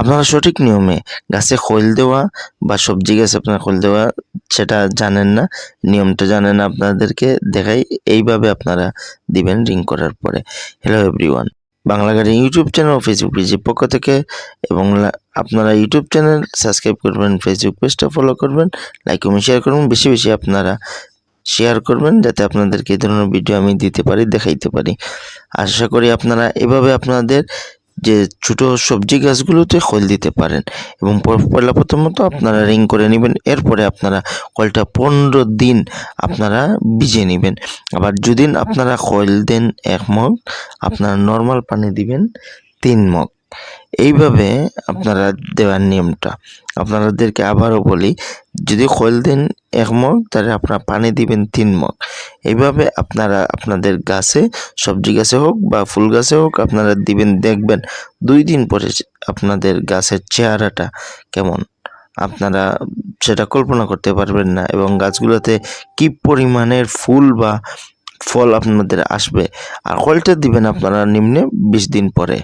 আপনারা সঠিক নিয়মে গাছে খৈল দেওয়া বা সবজি গাছে আপনার খৈল দেওয়া, সেটা জানেন না। নিয়মটা জানেন না আপনাদেরকে, দেখাই এইভাবে আপনারা দিবেন রিং করার পরে। হ্যালো এভরিওয়ান বাংলা গাড়ি ইউটিউব চ্যানেল ফেসবুক পেজের পক্ষ থেকে এবং আপনারা ইউটিউব চ্যানেল সাবস্ক্রাইব করবেন ফেসবুক পেজটা ফলো করবেন লাইক কমেন্ট শেয়ার করবেন, বেশি বেশি আপনারা শেয়ার করবেন, যাতে আপনাদেরকে এই ধরনের ভিডিও আমি দিতে পারি, দেখাইতে পারি। আশা করি আপনারা এভাবে আপনাদের যে ছোট সবজি গাছগুলোতে খোল দিতে পারেন এবং পয়লা প্রথমত আপনারা রিং করে নেবেন, এরপরে আপনারা কলটা পনেরো দিন আপনারা ভিজে নেবেন। আবার যদিন আপনারা খোল দেন এক মগ, আপনারা নর্মাল পানি দিবেন তিন মগ। এইভাবে আপনারা দেওয়ার নিয়মটা। আপনাদেরকে আবারও বলি, যদি খৈল দেন এক মগ, তাহলে আপনারা পানি দিবেন তিন মগ। এইভাবে আপনারা আপনাদের গাছে, সবজি গাছে হোক বা ফুল গাছে হোক, আপনারা দিবেন, দেখবেন দুই দিন পরে আপনাদের গাছের চেহারাটা কেমন। আপনারা সেটা কল্পনা করতে পারবেন না এবং গাছগুলোতে কি পরিমাণের ফুল বা ফল আপনাদের আসবে। আর ফলটা দিবেন আপনারা নিম্নে বিশ দিন পরে।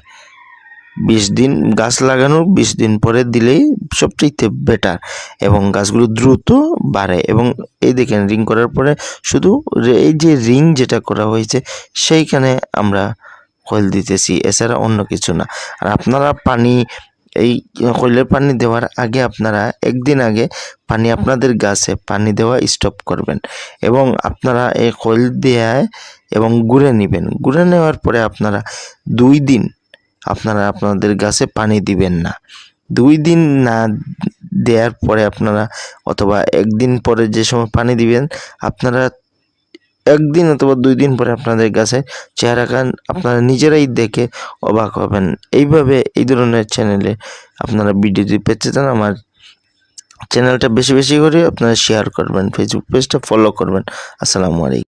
বিশ দিন গাছ লাগানোর বিশ দিন পরে দিলেই সবচেয়ে বেটার এবং গাছগুলো দ্রুত বাড়ে এবং এই দেখেন রিং করার পরে শুধু এই যে রিং যেটা করা হয়েছে, সেইখানে আমরা খৈল দিতেছি, এছাড়া অন্য কিছু না। আর আপনারা পানি, এই খৈলের পানি দেওয়ার আগে আপনারা একদিন আগে পানি আপনাদের গাছে পানি দেওয়া স্টপ করবেন এবং আপনারা এই খৈল দেওয়ায় এবং গুঁড়ে নেবেন। গুঁড়ে নেওয়ার পরে আপনারা দুই দিন আপনারা আপনাদের গাছে পানি দিবেন না। দুই দিন না দেওয়ার পরে আপনারা অথবা একদিন পরে যে সময় পানি দিবেন, আপনারা একদিন অথবা দুই দিন পরে আপনাদের গাছে চেহারা কান আপনারা নিজেরাই দেখে অবাক হবেন। এইভাবে এই ধরনের চ্যানেলে আপনারা ভিডিও যদি পেতে চান, আমার চ্যানেলটা বেশি বেশি করে আপনারা শেয়ার করবেন ফেসবুক পেজটা ফলো করবেন। আসসালামু আলাইকুম।